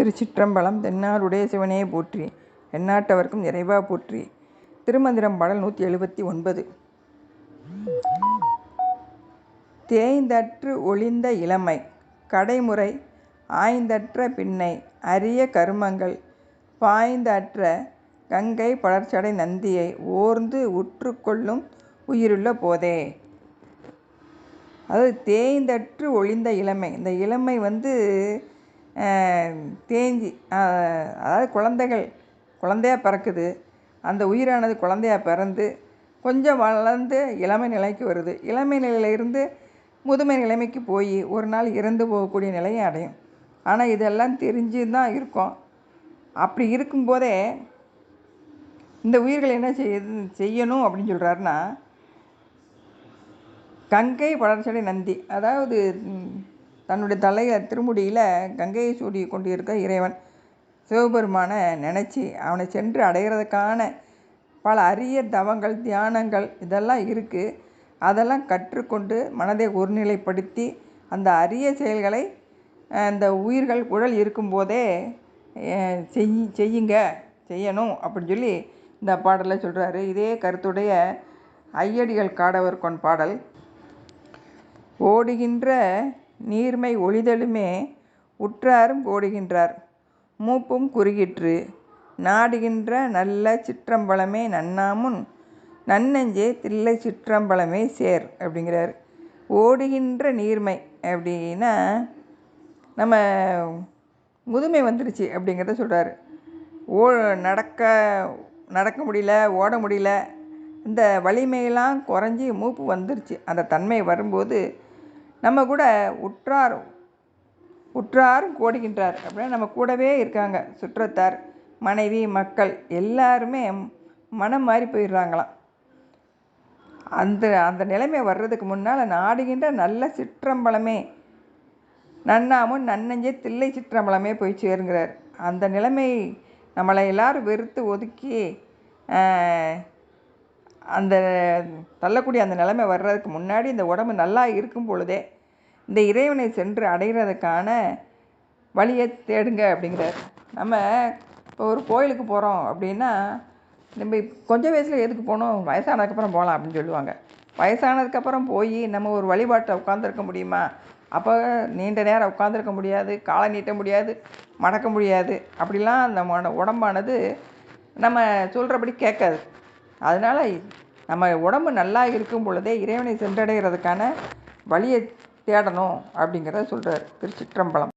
திருச்சிற்றம்பலம் உடைய சிவனே போற்றி. எந்நாட்டவர்க்கும் நிறைவாக போற்றி. திருமந்திரம் பாடல் நூற்றி எழுபத்தி ஒன்பது தேய்ந்தற்று ஒளிந்த இளமை கடைமுறை ஆய்ந்தற்ற பின்னை அரிய கருமங்கள் பாய்ந்தற்ற கங்கை படர்ச்சடை நந்தியை ஓர்ந்து உற்று கொள்ளும் உயிருள்ள போதே. அதாவது தேய்ந்தற்று ஒளிந்த இளமை இந்த இளமை வந்து தேஞ்சி அதாவது குழந்தைகள் குழந்தையா பிறக்குது. அந்த உயிரானது குழந்தையா பிறந்து கொஞ்சம் வளர்ந்து இளமை நிலைக்கு வருது. இளமை நிலையிலிருந்து முதுமை நிலைமைக்கு போய் ஒரு நாள் இறந்து போகக்கூடிய நிலையை அடையும். ஆனால் இதெல்லாம் தெரிஞ்சு தான் இருக்கோம். அப்படி இருக்கும்போதே இந்த உயிர்கள் என்ன செய்ய செய்யணும் அப்படின்னு சொல்கிறாருன்னா கங்கை வளர்ச்சடை நந்தி அதாவது தன்னுடைய தலையை திருமுடியில் கங்கையை சூடி கொண்டிருக்க இறைவன் சிவபெருமானை நினச்சி அவனை சென்று அடைகிறதுக்கான பல அரிய தவங்கள் தியானங்கள் இதெல்லாம் இருக்குது அதெல்லாம் கற்றுக்கொண்டு மனதை ஒருநிலைப்படுத்தி அந்த அரிய செயல்களை அந்த உயிர்கள் குழல் இருக்கும்போதே செய் செய்யுங்க செய்யணும் அப்படின்னு சொல்லி இந்த பாடலில் சொல்கிறாரு இதே கருத்துடைய ஐயடிகள் காடவர்கொன் பாடல். ஓடுகின்ற நீர்மை ஒளிதலுமே உற்றாரும் ஓடுகின்றார் மூப்பும் குறுகிற்று. நாடுகின்ற நல்ல சிற்றம்பலமே நன்னாமுன் நன்னெஞ்சே தில்ல சிற்றம்பலமே சேர் அப்படிங்கிறார். ஓடுகின்ற நீர்மை அப்படின்னா நம்ம முதுமை வந்துடுச்சு அப்படிங்கிறத சொல்கிறார் ஓ நடக்க நடக்க முடியல ஓட முடியல இந்த வலிமையெல்லாம் குறைஞ்சி மூப்பு வந்துருச்சு. அந்த தன்மை வரும்போது நம்ம கூட உற்றார் உற்றாரும் கோடுகின்றார். அப்படின்னா நம்ம கூடவே இருக்காங்க சுற்றத்தார் மனைவி மக்கள் எல்லாருமே மனம் மாறி போயிடுறாங்களாம். அந்த அந்த நிலைமை வர்றதுக்கு முன்னால் நாடுகின்ற நல்ல சிற்றம்பலமே நன்னாமும் நன்னஞ்சே தில்லை சிற்றம்பலமே போய் சேருங்கிறார். அந்த நிலைமை நம்மளை எல்லாரும் வெறுத்து ஒதுக்கி அந்த தள்ளக்கூடிய அந்த நிலைமை வர்றதுக்கு முன்னாடி இந்த உடம்பு நல்லா இருக்கும் பொழுதே இந்த இறைவனை சென்று அடைகிறதுக்கான வழியை தேடுங்க அப்படிங்கிறார். நம்ம இப்போ ஒரு கோயிலுக்கு போகிறோம் அப்படின்னா நம்ம கொஞ்சம் வயசில் எதுக்கு போகணும் வயசானதுக்கப்புறம் போகலாம் அப்படின்னு சொல்லுவாங்க. வயசானதுக்கப்புறம் போய் நம்ம ஒரு வழிபாட்டை உட்காந்துருக்க முடியுமா? அப்போ நீண்ட நேரம் உட்காந்துருக்க முடியாது காலை நீட்ட முடியாது மடக்க முடியாது. அப்படிலாம் அந்த உடம்பானது நம்ம சொல்கிறபடி கேட்காது. அதனால் நம்ம உடம்பு நல்லா இருக்கும் பொழுதே இறைவனை சென்றடைகிறதுக்கான வழியை தேடணும் அப்படிங்கிறத சொல்கிறார் திருச்சிற்றம்பலம்.